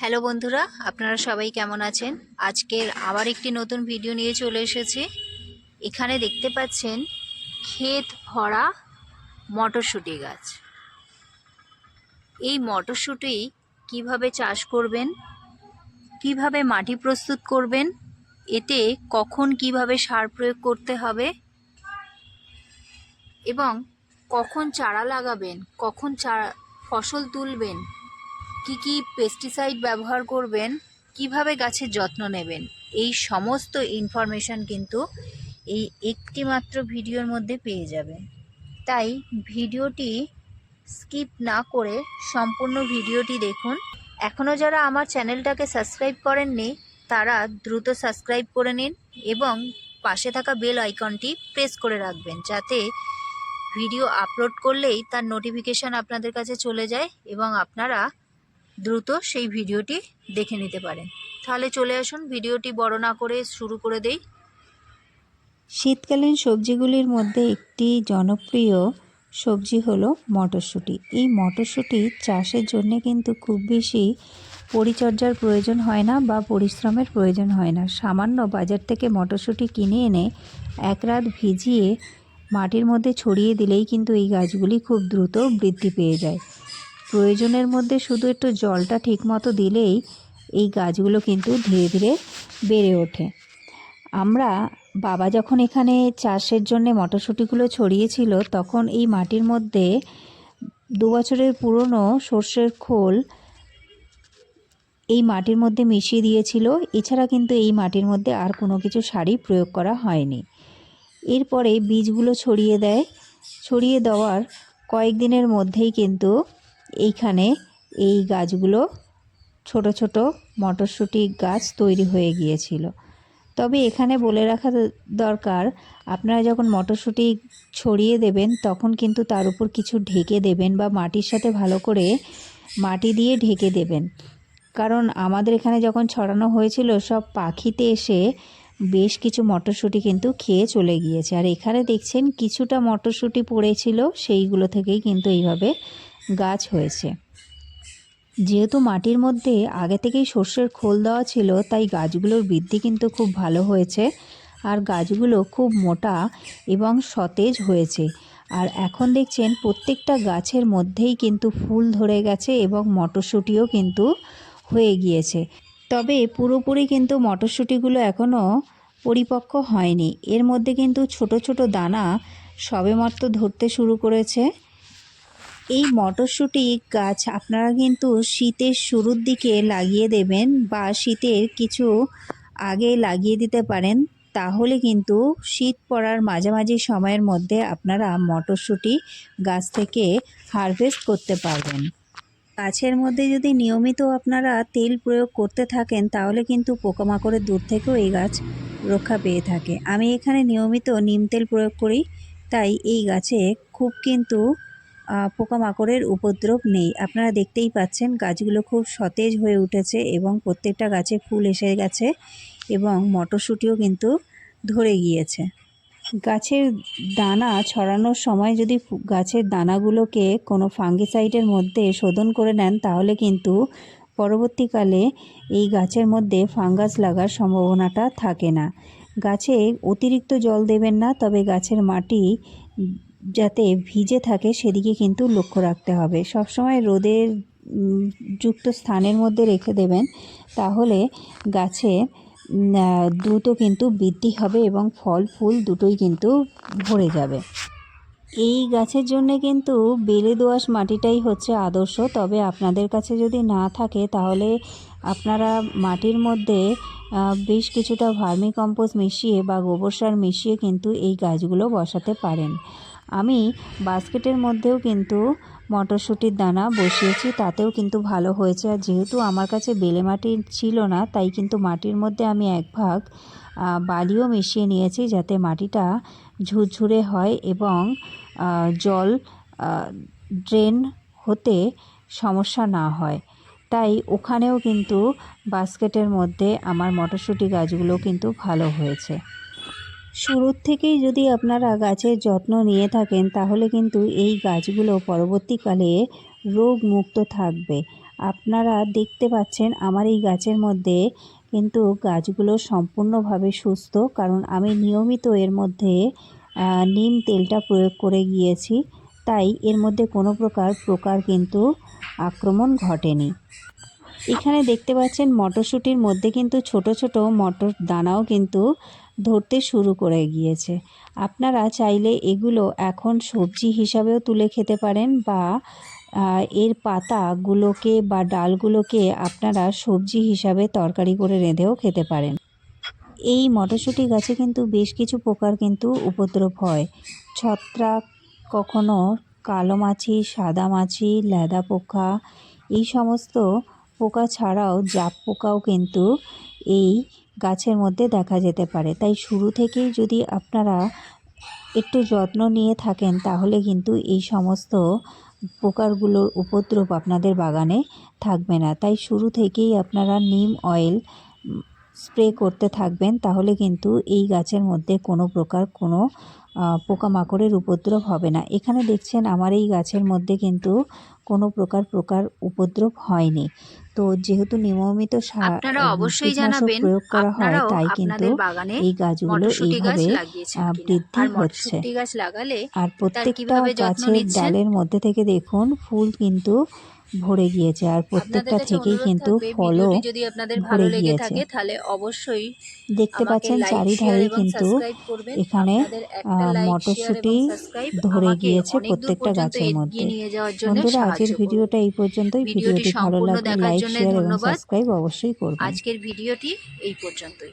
Hello বন্ধুরা, আপনারা সবাই কেমন আছেন? আজকের আবার একটি নতুন ভিডিও নিয়ে চলে এসেছি। এখানে দেখতে পাচ্ছেন ক্ষেত ভরা মটরশুঁটি গাছ। এই মটরশুঁটি কীভাবে চাষ করবেন? কীভাবে মাটি প্রস্তুত করবেন? এতে কখন কীভাবে সার প্রয়োগ করতে হবে? এবং কখন চারা লাগাবেন? কখন চারা ফসল তুলবেন? কি কি পেস্টিসাইড ব্যবহার করবেন, কীভাবে গাছের যত্ন নেবেন, এই সমস্ত ইনফরমেশন কিন্তু এই একটি মাত্র ভিডিওর মধ্যে পেয়ে যাবেন। তাই ভিডিওটি স্কিপ না করে সম্পূর্ণ ভিডিওটি দেখুন। এখনও যারা আমার চ্যানেলটাকে সাবস্ক্রাইব করেননি, তারা দ্রুত সাবস্ক্রাইব করে নিন এবং পাশে থাকা বেল আইকনটি প্রেস করে রাখবেন যাতে ভিডিও আপলোড করলেই তার নোটিফিকেশান আপনাদের কাছে চলে যায় এবং আপনারা দ্রুত সেই ভিডিওটি দেখে নিতে পারেন। তাহলে চলে আসুন, ভিডিওটি বড় না করে শুরু করে দেই। শীতকালীন সবজিগুলির মধ্যে একটি জনপ্রিয় সবজি হলো মটরশুঁটি। এই মটরশুঁটি চাষের জন্য কিন্তু খুব বেশি পরিচর্যার প্রয়োজন হয় না বা পরিশ্রমের প্রয়োজন হয় না। সামান্য বাজার থেকে মটরশুঁটি কিনে এনে এক রাত ভিজিয়ে মাটির মধ্যে ছড়িয়ে দিলেই কিন্তু এই গাছগুলি খুব দ্রুত বৃদ্ধি পেয়ে যায়। প্রয়োজনের মধ্যে শুধু একটু জলটা ঠিকমতো দিলেই এই গাছগুলো কিন্তু ধীরে ধীরে বেড়ে ওঠে। আমরা বাবা যখন এখানে চাষের জন্য মটরশুঁটিগুলো ছড়িয়েছিল, তখন এই মাটির মধ্যে দু বছরের পুরনো সর্ষের খোল এই মাটির মধ্যে মিশিয়ে দিয়েছিল। এছাড়া কিন্তু এই মাটির মধ্যে আর কোনো কিছু সারই প্রয়োগ করা হয়নি। এরপরে বীজগুলো ছড়িয়ে দেয়। ছড়িয়ে দেওয়ার কয়েকদিনের মধ্যেই কিন্তু এইখানে এই গাছগুলো ছোট ছোট মটরশুঁটি গাছ তৈরি হয়ে গিয়েছিল। তবে এখানে বলে রাখা দরকার, আপনারা যখন মটরশুঁটি ছড়িয়ে দেবেন, তখন কিন্তু তার উপর কিছু ঢেকে দেবেন বা মাটির সাথে ভালো করে মাটি দিয়ে ঢেকে দেবেন। কারণ আমাদের এখানে যখন ছড়ানো হয়েছিল, সব পাখিতে এসে বেশ কিছু মটরশুঁটি কিন্তু খেয়ে চলে গিয়েছে। আর এখানে দেখছেন, কিছুটা মটরশুঁটি পড়েছিল, সেইগুলো থেকেই কিন্তু এইভাবে গাছ হয়েছে। যেহেতু মাটির মধ্যে আগে থেকেই সর্ষের খোল দেওয়া ছিল, তাই গাছগুলোর বৃদ্ধি কিন্তু খুব ভালো হয়েছে। আর গাছগুলো খুব মোটা এবং সতেজ হয়েছে। আর এখন দেখছেন প্রত্যেকটা গাছের মধ্যেই কিন্তু ফুল ধরে গেছে এবং মটরশুঁটিও কিন্তু হয়ে গিয়েছে। তবে পুরোপুরি কিন্তু মটরশুঁটিগুলো এখনও পরিপক্ক হয়নি। এর মধ্যে কিন্তু ছোট ছোট দানা সবেমাত্র ধরতে শুরু করেছে। এই মটরশুঁটি গাছ আপনারা কিন্তু শীতের শুরুর দিকে লাগিয়ে দেবেন বা শীতের কিছু আগে লাগিয়ে দিতে পারেন, তাহলে কিন্তু শীত পড়ার মাঝামাঝি সময়ের মধ্যে আপনারা মটরশুঁটি গাছ থেকে হারভেস্ট করতে পারবেন। গাছের মধ্যে যদি নিয়মিত আপনারা তেল প্রয়োগ করতে থাকেন, তাহলে কিন্তু পোকামাকড়ের দূর থেকেও এই গাছ রক্ষা পেয়ে থাকে। আমি এখানে নিয়মিত নিম তেল প্রয়োগ করি, তাই এই গাছে খুব কিন্তু পোকামাকড়ের উপদ্রব নেই। আপনারা দেখতেই পাচ্ছেন গাছগুলো খুব সতেজ হয়ে উঠেছে এবং প্রত্যেকটা গাছে ফুল এসে গেছে এবং মটরশুঁটিও কিন্তু ধরে গিয়েছে। গাছের দানা ছড়ানোর সময় যদি গাছের দানাগুলোকে কোনো ফাঙ্গিসাইডের মধ্যে শোধন করে নেন, তাহলে কিন্তু পরবর্তীকালে এই গাছের মধ্যে ফাঙ্গাস লাগার সম্ভাবনাটা থাকে না। গাছে অতিরিক্ত জল দেবেন না, তবে গাছের মাটি যাতে ভিজে থাকে সেদিকে কিন্তু লক্ষ্য রাখতে হবে। সবসময় রোদের যুক্ত স্থানের মধ্যে রেখে দেবেন, তাহলে গাছে দ্রুত কিন্তু বৃদ্ধি হবে এবং ফল, ফুল দুটোই কিন্তু ভরে যাবে। এই গাছের জন্য কিন্তু বেলে দোআঁশ মাটিটাই হচ্ছে আদর্শ। তবে আপনাদের কাছে যদি না থাকে, তাহলে আপনারা মাটির মধ্যে বেশ কিছুটা ভার্মি কম্পোস্ট মিশিয়ে বা গোবর সার মিশিয়ে কিন্তু এই গাছগুলো বসাতে পারেন। আমি বাস্কেটের মধ্যেও কিন্তু মটরশুঁটির দানা বসিয়েছি, তাতেও কিন্তু ভালো হয়েছে। আর যেহেতু আমার কাছে বেলে মাটি ছিল না, তাই কিন্তু মাটির মধ্যে আমি এক ভাগ বালিও মিশিয়ে নিয়েছি যাতে মাটিটা ঝুরঝুরে হয় এবং জল ড্রেন হতে সমস্যা না হয়। তাই ওখানেও কিন্তু বাস্কেটের মধ্যে আমার মটরশুঁটি গাছগুলো কিন্তু ভালো হয়েছে। শুরুর থেকেই যদি আপনারা গাছের যত্ন নিয়ে থাকেন, তাহলে কিন্তু এই গাছগুলো পরবর্তীকালে রোগ মুক্ত থাকবে। আপনারা দেখতে পাচ্ছেন, আমার এই গাছের মধ্যে কিন্তু গাছগুলো সম্পূর্ণভাবে সুস্থ, কারণ আমি নিয়মিত এর মধ্যে নিম তেলটা প্রয়োগ করে গিয়েছি। তাই এর মধ্যে কোনো প্রকার প্রকার কিন্তু আক্রমণ ঘটেনি। এখানে দেখতে পাচ্ছেন, মটরশুঁটির মধ্যে কিন্তু ছোট ছোট মটর দানাও কিন্তু ধরতে শুরু করে গিয়েছে। আপনারা চাইলে এগুলো এখন সবজি হিসাবেও তুলে খেতে পারেন বা এর পাতাগুলোকে বা ডালগুলোকে আপনারা সবজি হিসাবে তরকারি করে রেঁধেও খেতে পারেন। এই মটরশুঁটি গাছে কিন্তু বেশ কিছু পোকার কিন্তু উপদ্রব হয়। ছত্রাক কখনো কালো মাছি, সাদা মাছি ল্যাদা পোকা, এই সমস্ত পোকা ছাড়াও জাপ পোকাও কিন্তু এই গাছের মধ্যে দেখা যেতে পারে। তাই শুরু থেকেই যদি আপনারা একটু যত্ন নিয়ে থাকেন, তাহলে কিন্তু এই সমস্ত পোকারগুলোর উপদ্রব আপনাদের বাগানে থাকবে না। তাই শুরু থেকেই আপনারা নিম অয়েল স্প্রে করতে থাকবেন, তাহলে কিন্তু এই গাছের মধ্যে কোনো প্রকার কোনো পোকামাকড়ের উপদ্রব হবে না। এখানে দেখছেন আমার এই গাছের মধ্যে কিন্তু কোনো প্রকার প্রকার উপদ্রব হয়নি। তো যেহেতু নিয়মিত সার আপনারা অবশ্যই জানাবেন প্রয়োগ করা হয় তাই কিন্তু বাগানে এই গাছগুলো এইভাবে বৃদ্ধি হচ্ছে মটরশুঁটি গাছ লাগালে আর প্রত্যেকটা গাছের ডালের মধ্যে থেকে দেখুন ফুল কিন্তু ভরে গিয়েছে আর প্রত্যেকটা থেকেই কিন্তু ফলও যদি আপনাদের ভালো লেগে। থাকে তাহলে অবশ্যই দেখতে পাচ্ছেন এবং কিন্তু এখানে, মটরশুঁটি ধরে গিয়েছে প্রত্যেকটা গাছের মধ্যে। বন্ধুরা আজকের ভিডিওটা এই পর্যন্তই। ভিডিওটি ভালো লাগলে লাইক শেয়ার এবং সাবস্ক্রাইব অবশ্যই করবেন। আজকের ভিডিওটি এই পর্যন্তই।